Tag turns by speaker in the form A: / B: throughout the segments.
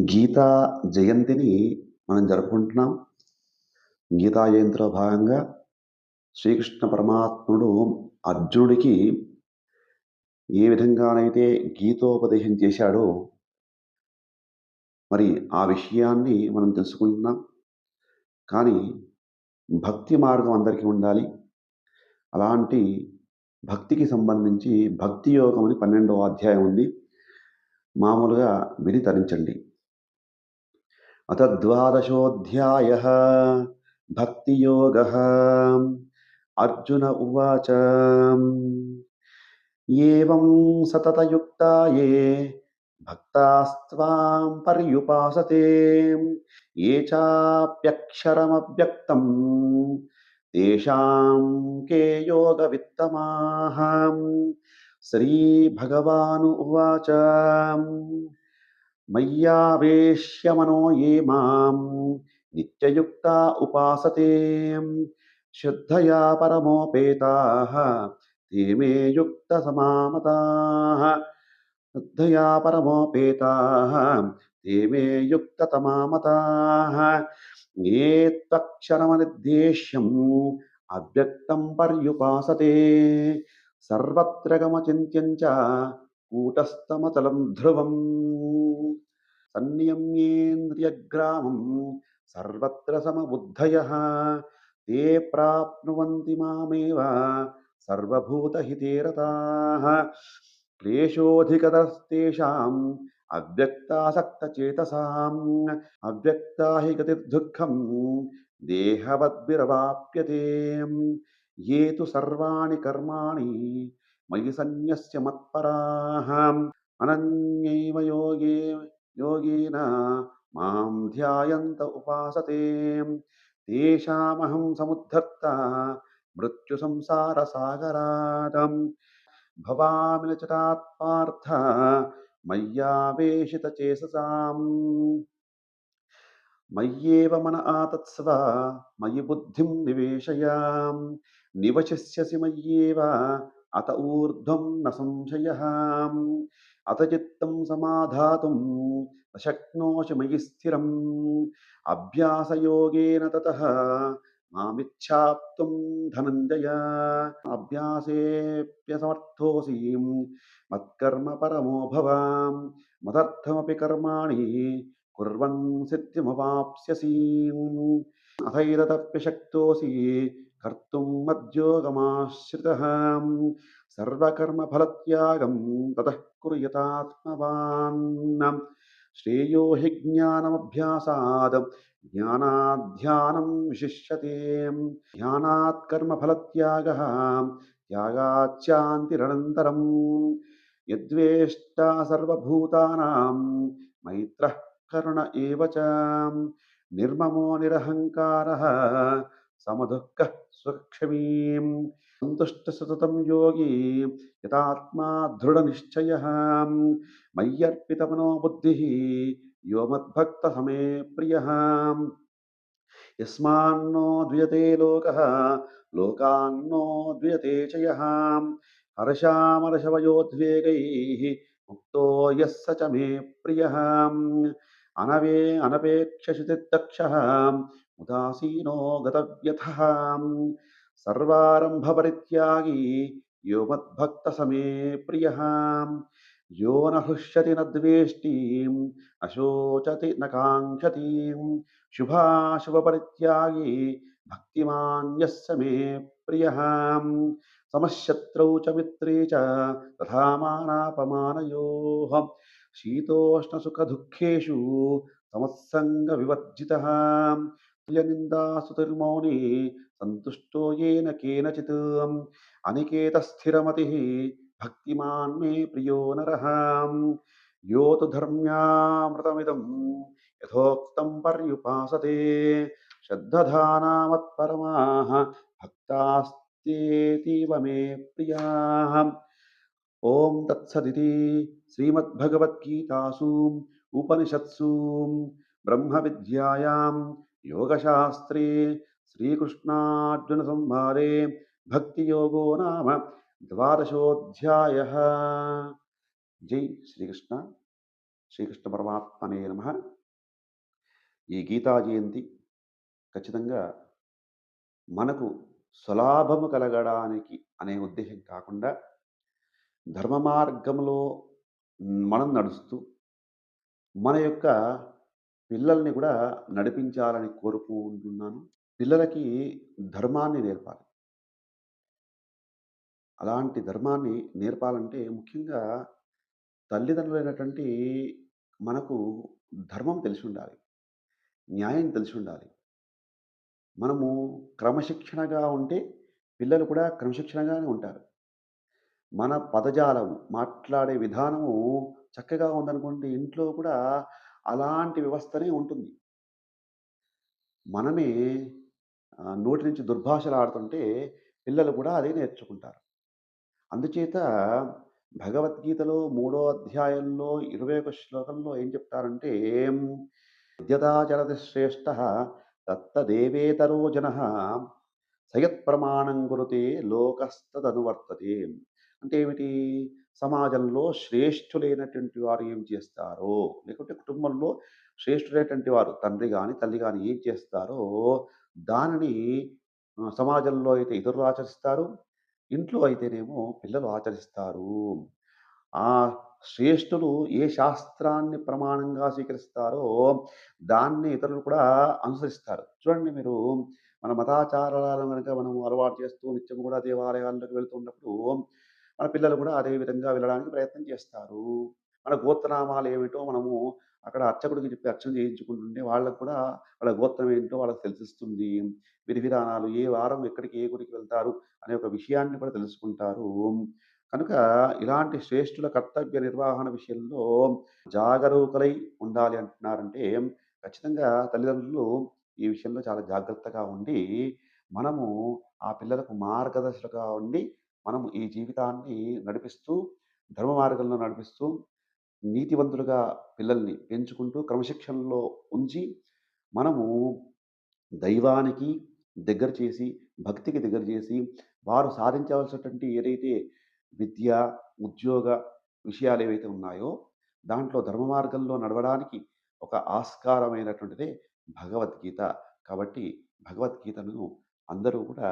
A: గీతా జయంతిని మనం జరుపుకుంటున్నాం. గీతా జయంతిలో భాగంగా శ్రీకృష్ణ పరమాత్ముడు అర్జునుడికి ఏ విధంగానైతే గీతోపదేశం చేశాడో మరి ఆ విషయాన్ని మనం తెలుసుకుంటున్నాం. కానీ భక్తి మార్గం అందరికీ ఉండాలి. అలాంటి భక్తికి సంబంధించి భక్తి యోగం అని పన్నెండవ అధ్యాయం ఉంది. మామూలుగా విని తరించండి. अथ द्वादशोऽध्यायः भक्तियोगः। अर्जुन उवाच। एवं सततयुक्ता ये भक्तास्त्वां पर्युपासते, ये चाप्यक्षरमव्यक्तं, तेषां के योगवित्तमाः। श्रीभगवानुवाच। మయ్యావేశ్యమనో ఏ మాం నిత్యయుక్త ఉపాసతే. శుద్ధయా పరమోపేతా తే మే యుక్త సమామత. శ్రద్ధయా పరమోపేతా యుక్త తమామతా ఏ అవ్యక్తం పర్యుపాసతే. సర్వత్ర గమచింత్యం కూటస్థమతలం ధ్రువం. సన్నియమ్యేంద్రియగ్రామం సర్వత్ర సమబుద్ధయ. తే ప్రాప్నువంతి మామేవ సర్వభూతహితేరతా క్లేశోధికతస్తేషాం అవ్యక్తాసక్తచేతసాం అవ్యక్తాహి గతిర్దుఃఖం దేహవద్భిరవాప్యతే ఏ తు సర్వాణి కర్మాణి మయి సన్యస్య మత్పరాహం అనన్యైవ యోగే యోగిన మాం ధ్యాయంత ఉపాసతే తేషామహం సముద్ధర్త మృత్యు సంసార సాగరాతం భవామిలచటాత్పార్థ మయ్యావేషిత చేససాం మయ్యేవ మన ఆతత్స్వ మయి బుద్ధిం నివేశయాం నివశిష్యసి మయ్యేవ అత ఊర్ధ్వం న సంశయ अत चित्तं समाधातुं न शक्नोषि मयि स्थिरम्। अभ्यासयोगेन ततः मामिच्छाप्तुं धनञ्जय। अभ्यासेऽप्यसमर्थोऽसि। मत्कर्म परमो भव मदर्थमपि कर्माणि कुर्वन् सिद्धिमवाप्स्यसि। కర్తుం మద్యోగమాశ్రిత సర్వకర్మఫలత్యాగం తత కుర్యతాత్మవాన్ శ్రేయో హి జ్ఞానమభ్యాసాద్ జ్ఞానాధ్యానం విశిష్యతే ధ్యానాత్ కర్మఫలత్యాగ త్యాగాచ్యాంతిరనంతరం యద్వేష్టా సర్వభూతానాం మైత్ర కరుణ ఏవ చ నిర్మమో నిరహంకార समदुःखः स्वक्षमीं सन्तुष्टसततं योगी यतात्मा दृढनिश्चयः। मय्यर्पितमनो बुद्धिः यो मद्भक्तसमे प्रियः। यस्मान्नो द्वियते लोकः, लोकान्नो द्वियते च यः हर्षामर्षवयोद्वेगैः मुक्तो यः स च मे प्रियः। अनवे अनपेक्षशितिर्दक्षः ఉదాసీనో గతవ్యథ సర్వారంభపరిత్యాగి యో మద్భక్త సమే ప్రియ యో నహృష్యతి నద్వేష్టీం అశోచతి నకాంక్షతీం శుభాశుభపరిత్యాగి భక్తిమాన్యస్య మే ప్రియ సమశత్రౌ చ మిత్రే చ తథామానాపమానయో శీతోష్ణసుఖదుఃఖేషు సమత్సంగ వివర్జిత तुल्यनिन्दास्तुतिर्मौनी सन्तुष्टो येन केनचित् अनिकेतस्थिरमतिः, भक्तिमान् मे प्रियो नरः। यो तु धर्म्यामृतमिदं यथोक्तं पर्युपासते, श्रद्धधानामत्परमाः, भक्तास्तेतीव मे प्रियाः। ॐ तत्सदिति श्रीमद्भगवद्गीतासु उपनिषत्सु ब्रह्मविद्यायां యోగశాస్త్రే శ్రీకృష్ణార్జున సంహారే భక్తియోగో నామ ద్వాదశోధ్యాయ జై శ్రీకృష్ణ శ్రీకృష్ణ పరమాత్మనే నమ ఈ గీతా జయంతి ఖచ్చితంగా మనకు స్వలాభము కలగడానికి అనే ఉద్దేశం కాకుండా ధర్మ మార్గంలో మనం నడుస్తూ మన యొక్క పిల్లల్ని కూడా నడిపించాలని కోరుకుంటున్నాను. పిల్లలకి ధర్మాన్ని నేర్పాలి. అలాంటి ధర్మాన్ని నేర్పాలంటే ముఖ్యంగా తల్లిదండ్రులైనటువంటి మనకు ధర్మం తెలిసి ఉండాలి న్యాయం తెలిసి ఉండాలి మనము క్రమశిక్షణగా ఉంటే పిల్లలు కూడా క్రమశిక్షణగానే ఉంటారు. మన పదజాలము మాట్లాడే విధానము చక్కగా ఉందనుకోండి ఇంట్లో కూడా అలాంటి వ్యవస్థనే ఉంటుంది. మనమే నోటి నుంచి దుర్భాషలు ఆడుతుంటే పిల్లలు కూడా అదే నేర్చుకుంటారు. అందుచేత భగవద్గీతలో మూడో అధ్యాయంలో ఇరవై ఒక శ్లోకంలో ఏం చెప్తారంటే విద్యతాచరతి శ్రేష్ఠ దత్తదేవేతరో జన సయత్ ప్రమాణం గురుతే లోకస్తదనువర్తతే. అంటే ఏమిటి? సమాజంలో శ్రేష్ఠులైనటువంటి వారు ఏం చేస్తారో లేకుంటే కుటుంబంలో శ్రేష్ఠులైనటువంటి వారు తండ్రి కానీ తల్లి కానీ ఏం చేస్తారో దానిని సమాజంలో అయితే ఇతరులు ఆచరిస్తారు ఇంట్లో అయితేనేమో పిల్లలు ఆచరిస్తారు. ఆ శ్రేష్ఠులు ఏ శాస్త్రాన్ని ప్రమాణంగా స్వీకరిస్తారో దాన్ని ఇతరులు కూడా అనుసరిస్తారు. చూడండి మీరు మన మతాచారాలను కనుక మనం అలవాటు చేస్తూ నిత్యం కూడా దేవాలయాల్లోకి వెళ్తున్నప్పుడు మన పిల్లలు కూడా అదే విధంగా వెళ్ళడానికి ప్రయత్నం చేస్తారు. మన గోత్రనామాలు ఏమిటో మనము అక్కడ అర్చకుడికి చెప్పి అర్చన చేయించుకుంటుంటే వాళ్ళకు కూడా వాళ్ళ గోత్రం ఏంటో వాళ్ళకి తెలిసిస్తుంది విధి విధానాలు ఏ వారం ఎక్కడికి ఏ గుడికి వెళ్తారు అనే ఒక విషయాన్ని కూడా తెలుసుకుంటారు. కనుక ఇలాంటి శ్రేష్ఠుల కర్తవ్య నిర్వహణ విషయంలో జాగరూకులై ఉండాలి అంటున్నారంటే ఖచ్చితంగా తల్లిదండ్రులు ఈ విషయంలో చాలా జాగ్రత్తగా ఉండి మనము ఆ పిల్లలకు మార్గదర్శకులుగా ఉండి మనము ఈ జీవితాన్ని నడిపిస్తూ ధర్మ మార్గంలో నడిపిస్తూ నీతివంతులుగా పిల్లల్ని పెంచుకుంటూ క్రమశిక్షణలో ఉంచి మనము దైవానికి దగ్గర చేసి భక్తికి దగ్గర చేసి వారు సాధించవలసినటువంటి ఏదైతే విద్య ఉద్యోగ విషయాలు ఏవైతే ఉన్నాయో దాంట్లో ధర్మ మార్గంలో నడవడానికి ఒక ఆస్కారమైనటువంటిదే భగవద్గీత. కాబట్టి భగవద్గీతను అందరూ కూడా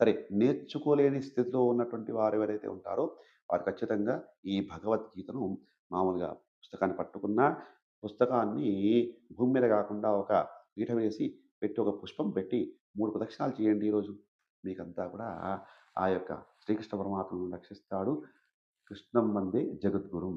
A: సరే నేర్చుకోలేని స్థితిలో ఉన్నటువంటి వారు ఎవరైతే ఉంటారో వారు ఖచ్చితంగా ఈ భగవద్గీతను మామూలుగా పుస్తకాన్ని పట్టుకున్న పుస్తకాన్ని భూమి మీద కాకుండా ఒక పీఠం వేసి పెట్టి ఒక పుష్పం పెట్టి మూడు ప్రదక్షిణాలు చేయండి ఈరోజు మీకంతా కూడా ఆ యొక్క శ్రీకృష్ణ పరమాత్మను రక్షిస్తాడు. కృష్ణం వందే జగద్గురు.